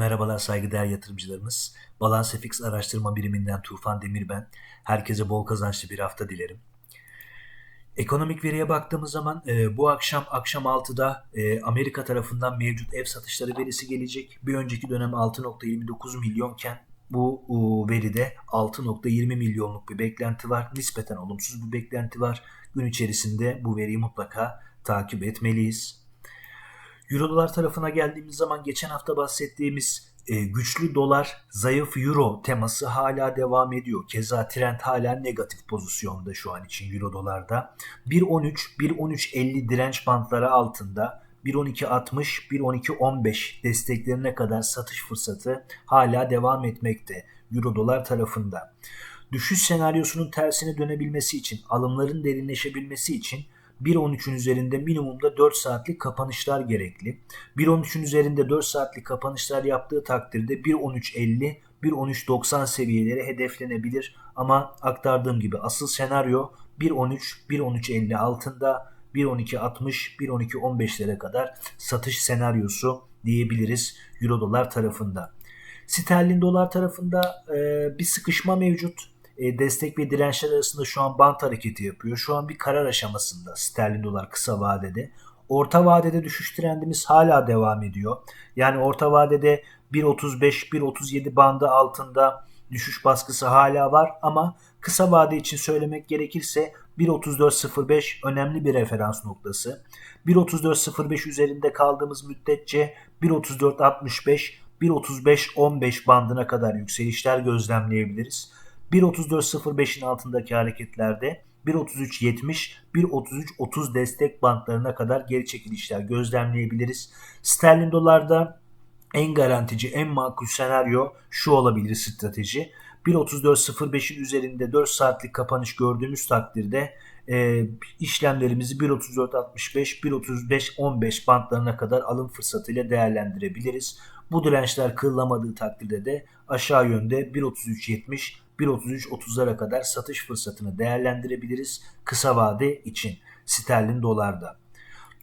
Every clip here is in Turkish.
Merhabalar saygıdeğer yatırımcılarımız. Balans FX araştırma biriminden Tufan Demir ben. Herkese bol kazançlı bir hafta dilerim. Ekonomik veriye baktığımız zaman e, bu akşam akşam 6'da e, Amerika tarafından mevcut ev satışları verisi gelecek. Bir önceki dönem 6.29 milyonken bu veride 6.20 milyonluk bir beklenti var. Nispeten olumsuz bir beklenti var. Gün içerisinde bu veriyi mutlaka takip etmeliyiz. Euro dolar tarafına geldiğimiz zaman geçen hafta bahsettiğimiz e, güçlü dolar, zayıf euro teması hala devam ediyor. Keza trend hala negatif pozisyonda şu an için euro dolarda. 1.13, 1.13.50 direnç bantları altında. 1.12.60, 1.12.15 desteklerine kadar satış fırsatı hala devam etmekte euro dolar tarafında. Düşüş senaryosunun tersine dönebilmesi için, alımların derinleşebilmesi için 1.13'ün üzerinde minimumda 4 saatlik kapanışlar gerekli. 1.13'ün üzerinde 4 saatlik kapanışlar yaptığı takdirde 1.13.50 1.13.90 seviyeleri hedeflenebilir ama aktardığım gibi asıl senaryo 1.13 1.13.50 altında 1.12.60 1.12.15'lere kadar satış senaryosu diyebiliriz Euro dolar tarafında. Sterlin dolar tarafında e, bir sıkışma mevcut. E, destek ve dirençler arasında şu an bant hareketi yapıyor. Şu an bir karar aşamasında sterlin dolar kısa vadede. Orta vadede düşüş trendimiz hala devam ediyor. Yani orta vadede 1.35-1.37 bandı altında düşüş baskısı hala var ama kısa vade için söylemek gerekirse 1.34.05 önemli bir referans noktası. 1.34.05 üzerinde kaldığımız müddetçe 1.34.65 1.35-15 bandına kadar yükselişler gözlemleyebiliriz. 1.34.05'in altındaki hareketlerde 1.33.70, 1.33.30 destek bantlarına kadar geri çekilişler gözlemleyebiliriz. Sterlin dolarda en garantici, en makul senaryo şu olabilir strateji. 1.34.05'in üzerinde 4 saatlik kapanış gördüğümüz takdirde e, işlemlerimizi 1.34.65, 1.35.15 bantlarına kadar alım fırsatıyla değerlendirebiliriz. Bu dirençler kırılamadığı takdirde de aşağı yönde 1.33.70, 1.33-30'lara kadar satış fırsatını değerlendirebiliriz kısa vade için sterlin dolarda.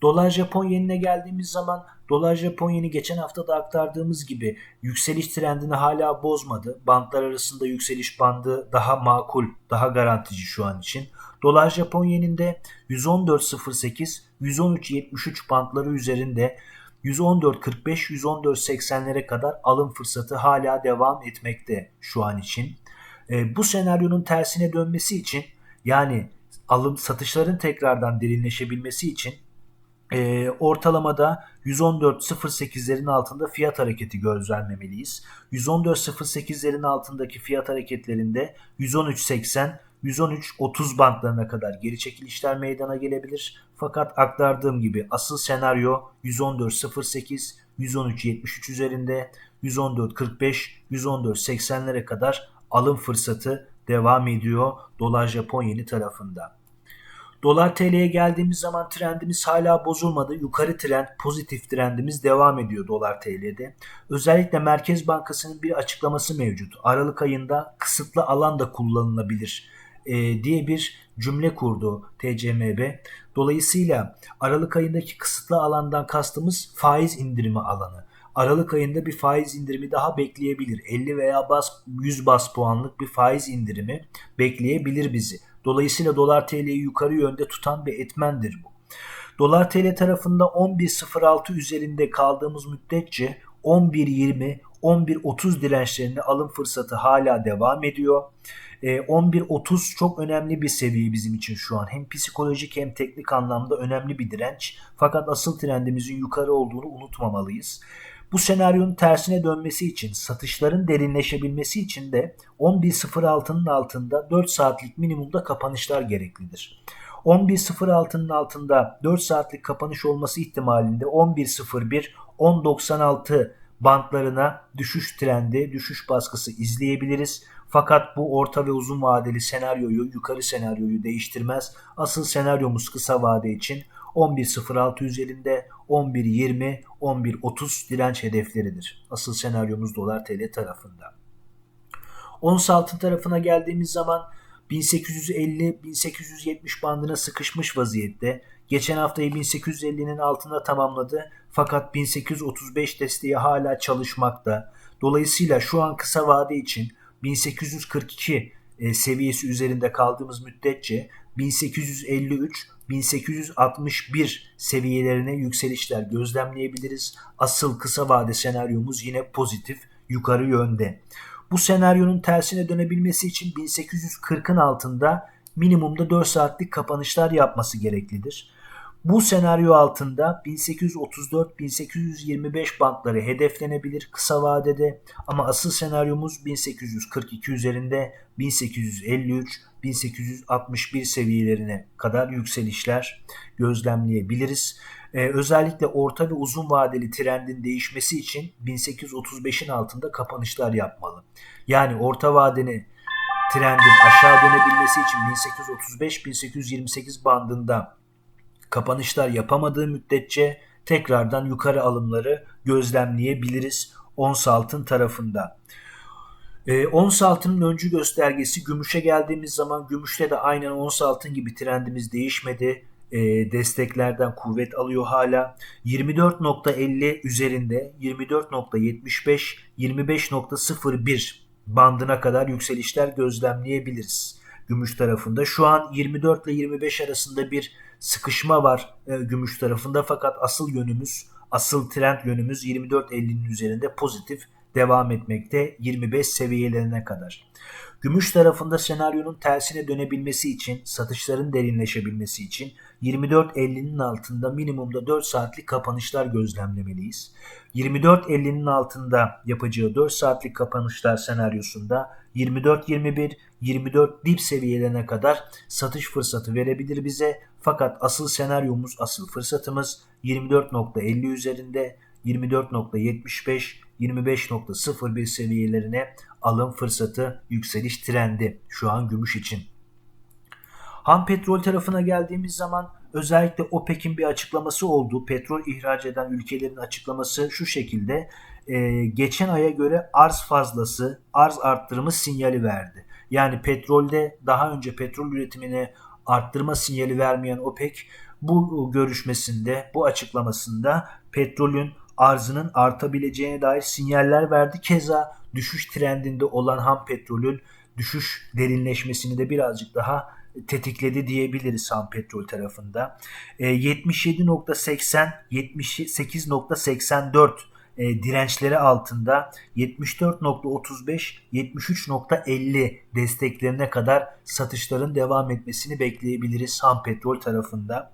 Dolar Japon yenine geldiğimiz zaman dolar Japon yeni geçen hafta da aktardığımız gibi yükseliş trendini hala bozmadı. Bantlar arasında yükseliş bandı daha makul, daha garantici şu an için. Dolar Japon yeninde 114.08, 113.73 bantları üzerinde 114.45, 114.80'lere kadar alım fırsatı hala devam etmekte şu an için. E, bu senaryonun tersine dönmesi için yani alım satışların tekrardan derinleşebilmesi için e, ortalamada 114.08'lerin altında fiyat hareketi gözlemlemeliyiz. 114.08'lerin altındaki fiyat hareketlerinde 113.80 113-30 bantlarına kadar geri çekilişler meydana gelebilir. Fakat aktardığım gibi asıl senaryo 114.08, 113.73 üzerinde 114.45, 114.80'lere kadar alım fırsatı devam ediyor dolar Japon yeni tarafında. Dolar TL'ye geldiğimiz zaman trendimiz hala bozulmadı. Yukarı trend, pozitif trendimiz devam ediyor dolar TL'de. Özellikle Merkez Bankası'nın bir açıklaması mevcut. Aralık ayında kısıtlı alan da kullanılabilir e, diye bir cümle kurdu TCMB. Dolayısıyla Aralık ayındaki kısıtlı alandan kastımız faiz indirimi alanı. Aralık ayında bir faiz indirimi daha bekleyebilir. 50 veya bas, 100 bas puanlık bir faiz indirimi bekleyebilir bizi. Dolayısıyla dolar TL'yi yukarı yönde tutan bir etmendir bu. Dolar TL tarafında 11.06 üzerinde kaldığımız müddetçe 11.20, 11.30 dirençlerinde alım fırsatı hala devam ediyor. 11.30 çok önemli bir seviye bizim için şu an. Hem psikolojik hem teknik anlamda önemli bir direnç. Fakat asıl trendimizin yukarı olduğunu unutmamalıyız. Bu senaryonun tersine dönmesi için, satışların derinleşebilmesi için de 11.06'nın altında 4 saatlik minimumda kapanışlar gereklidir. 11.06'nın altında 4 saatlik kapanış olması ihtimalinde 11.01, 10.96 bantlarına düşüş trendi, düşüş baskısı izleyebiliriz. Fakat bu orta ve uzun vadeli senaryoyu, yukarı senaryoyu değiştirmez. Asıl senaryomuz kısa vade için 11.06 üzerinde 11.20, 11.30 direnç hedefleridir. Asıl senaryomuz dolar TL tarafında. Ons altın tarafına geldiğimiz zaman 1850-1870 bandına sıkışmış vaziyette. Geçen haftayı 1850'nin altında tamamladı. fakat 1835 desteği hala çalışmakta. Dolayısıyla şu an kısa vade için 1842 e, seviyesi üzerinde kaldığımız müddetçe 1853 1861 seviyelerine yükselişler gözlemleyebiliriz. Asıl kısa vade senaryomuz yine pozitif yukarı yönde. Bu senaryonun tersine dönebilmesi için 1840'ın altında minimumda 4 saatlik kapanışlar yapması gereklidir. Bu senaryo altında 1834-1825 bantları hedeflenebilir kısa vadede ama asıl senaryomuz 1842 üzerinde 1853-1861 seviyelerine kadar yükselişler gözlemleyebiliriz. Ee, özellikle orta ve uzun vadeli trendin değişmesi için 1835'in altında kapanışlar yapmalı. Yani orta vadeni trendin aşağı dönebilmesi için 1835-1828 bandında kapanışlar yapamadığı müddetçe tekrardan yukarı alımları gözlemleyebiliriz ons altın tarafında. E, ons altının öncü göstergesi gümüşe geldiğimiz zaman gümüşte de aynen ons altın gibi trendimiz değişmedi. E, desteklerden kuvvet alıyor hala. 24.50 üzerinde 24.75 25.01 bandına kadar yükselişler gözlemleyebiliriz gümüş tarafında. Şu an 24 ile 25 arasında bir sıkışma var e, gümüş tarafında fakat asıl yönümüz, asıl trend yönümüz 24.50'nin üzerinde pozitif devam etmekte 25 seviyelerine kadar. Gümüş tarafında senaryonun tersine dönebilmesi için, satışların derinleşebilmesi için 24.50'nin altında minimumda 4 saatlik kapanışlar gözlemlemeliyiz. 24.50'nin altında yapacağı 4 saatlik kapanışlar senaryosunda 24-21, 24 dip seviyelerine kadar satış fırsatı verebilir bize. Fakat asıl senaryomuz, asıl fırsatımız 24.50 üzerinde 24.75, 25.01 seviyelerine alım fırsatı yükseliş trendi şu an gümüş için. Ham petrol tarafına geldiğimiz zaman özellikle OPEC'in bir açıklaması oldu. Petrol ihraç eden ülkelerin açıklaması şu şekilde. E, geçen aya göre arz fazlası, arz arttırımı sinyali verdi. Yani petrolde daha önce petrol üretimini arttırma sinyali vermeyen OPEC bu görüşmesinde, bu açıklamasında petrolün arzının artabileceğine dair sinyaller verdi. Keza düşüş trendinde olan ham petrolün düşüş derinleşmesini de birazcık daha tetikledi diyebiliriz ham petrol tarafında. E, 77.80 78.84 e, dirençleri altında 74.35 73.50 desteklerine kadar satışların devam etmesini bekleyebiliriz ham petrol tarafında.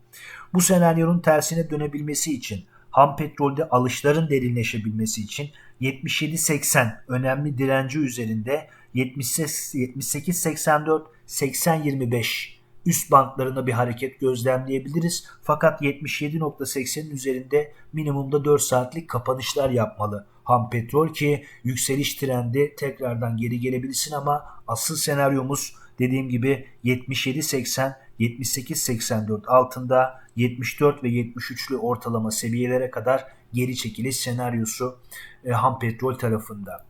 Bu senaryonun tersine dönebilmesi için ham petrolde alışların derinleşebilmesi için 77.80 önemli direnci üzerinde 78.84 80-25 üst bantlarında bir hareket gözlemleyebiliriz. Fakat 77.80'in üzerinde minimumda 4 saatlik kapanışlar yapmalı ham petrol ki yükseliş trendi tekrardan geri gelebilsin ama asıl senaryomuz dediğim gibi 77.80 78.84 altında 74 ve 73'lü ortalama seviyelere kadar geri çekiliş senaryosu e, ham petrol tarafında.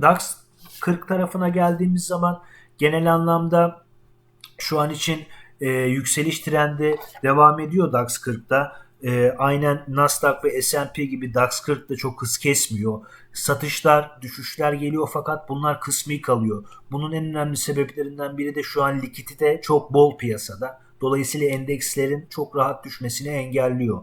DAX 40 tarafına geldiğimiz zaman genel anlamda şu an için e, yükseliş trendi devam ediyor DAX 40'ta. E, aynen Nasdaq ve S&P gibi DAX 40'da çok hız kesmiyor. Satışlar, düşüşler geliyor fakat bunlar kısmi kalıyor. Bunun en önemli sebeplerinden biri de şu an likidite çok bol piyasada. Dolayısıyla endekslerin çok rahat düşmesini engelliyor.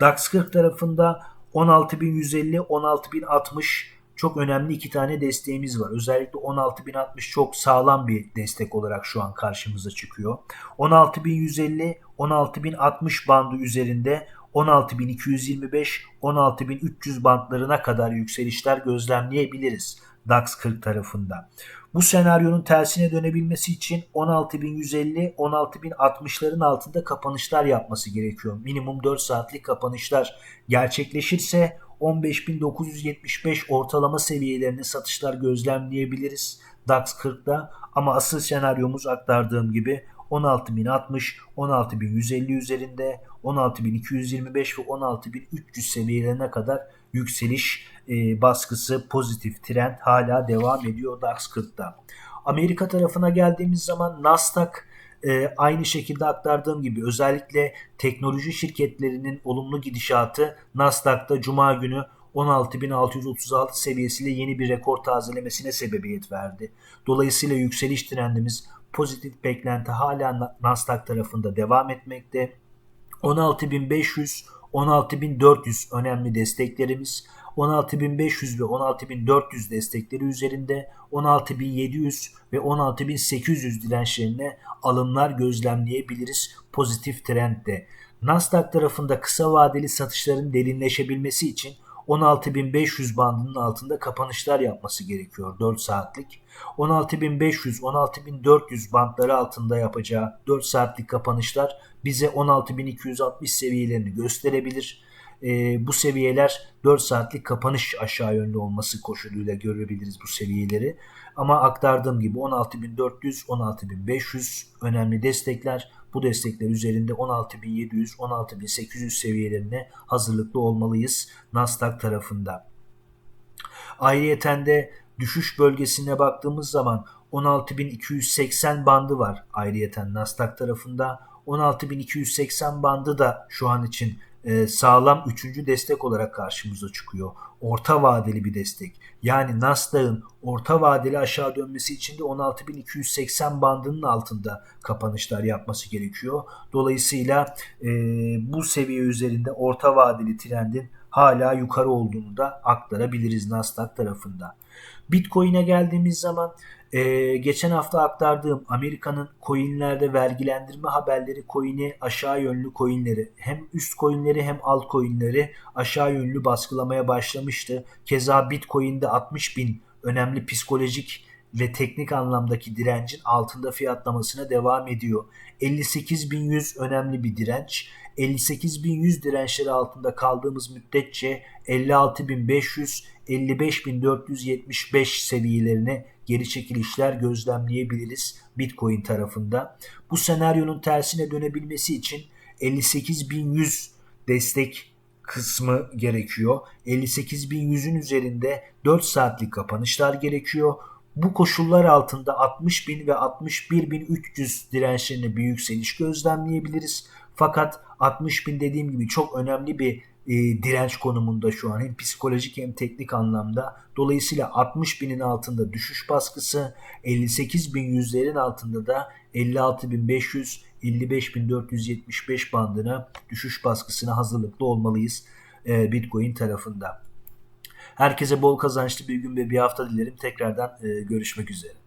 DAX 40 tarafında 16.150, 16.060 çok önemli iki tane desteğimiz var. Özellikle 16.060 çok sağlam bir destek olarak şu an karşımıza çıkıyor. 16.150, 16.060 bandı üzerinde 16.225, 16.300 bantlarına kadar yükselişler gözlemleyebiliriz DAX 40 tarafında. Bu senaryonun tersine dönebilmesi için 16.150, 16.060'ların altında kapanışlar yapması gerekiyor. Minimum 4 saatlik kapanışlar gerçekleşirse 15.975 ortalama seviyelerinde satışlar gözlemleyebiliriz DAX 40'da ama asıl senaryomuz aktardığım gibi 16.060, 16.150 üzerinde 16.225 ve 16.300 seviyelerine kadar yükseliş e, baskısı pozitif trend hala devam ediyor DAX 40'da. Amerika tarafına geldiğimiz zaman Nasdaq e, aynı şekilde aktardığım gibi özellikle teknoloji şirketlerinin olumlu gidişatı Nasdaq'ta Cuma günü 16.636 seviyesiyle yeni bir rekor tazelemesine sebebiyet verdi. Dolayısıyla yükseliş trendimiz pozitif beklenti hala Nasdaq tarafında devam etmekte. 16.500 16.400 önemli desteklerimiz. 16.500 ve 16.400 destekleri üzerinde 16.700 ve 16.800 dirençlerine alımlar gözlemleyebiliriz pozitif trendde. Nasdaq tarafında kısa vadeli satışların derinleşebilmesi için 16.500 bandının altında kapanışlar yapması gerekiyor 4 saatlik. 16.500, 16.400 bandları altında yapacağı 4 saatlik kapanışlar bize 16.260 seviyelerini gösterebilir. E, bu seviyeler 4 saatlik kapanış aşağı yönlü olması koşuluyla görebiliriz bu seviyeleri. Ama aktardığım gibi 16.400, 16.500 önemli destekler. Bu destekler üzerinde 16.700, 16.800 seviyelerine hazırlıklı olmalıyız Nasdaq tarafında. Ayrıyeten de düşüş bölgesine baktığımız zaman 16.280 bandı var ayrıyeten Nasdaq tarafında. 16.280 bandı da şu an için sağlam üçüncü destek olarak karşımıza çıkıyor. Orta vadeli bir destek. Yani Nasdaq'ın orta vadeli aşağı dönmesi için de 16.280 bandının altında kapanışlar yapması gerekiyor. Dolayısıyla e, bu seviye üzerinde orta vadeli trendin hala yukarı olduğunu da aktarabiliriz Nasdaq tarafında. Bitcoin'e geldiğimiz zaman ee, geçen hafta aktardığım Amerika'nın coinlerde vergilendirme haberleri coin'i aşağı yönlü coinleri hem üst coinleri hem alt coinleri aşağı yönlü baskılamaya başlamıştı. Keza Bitcoin'de 60 bin önemli psikolojik ve teknik anlamdaki direncin altında fiyatlamasına devam ediyor. 58.100 önemli bir direnç. 58.100 dirençleri altında kaldığımız müddetçe 56.500 55.475 seviyelerine geri çekilişler gözlemleyebiliriz Bitcoin tarafında. Bu senaryonun tersine dönebilmesi için 58.100 destek kısmı gerekiyor. 58.100'ün üzerinde 4 saatlik kapanışlar gerekiyor. Bu koşullar altında 60.000 ve 61.300 dirençlerine bir yükseliş gözlemleyebiliriz. Fakat 60.000 dediğim gibi çok önemli bir e, direnç konumunda şu an hem psikolojik hem teknik anlamda. Dolayısıyla 60 binin altında düşüş baskısı, 58 bin yüzlerin altında da 56.500 55.475 bandına düşüş baskısına hazırlıklı olmalıyız e, Bitcoin tarafında. Herkese bol kazançlı bir gün ve bir hafta dilerim. Tekrardan e, görüşmek üzere.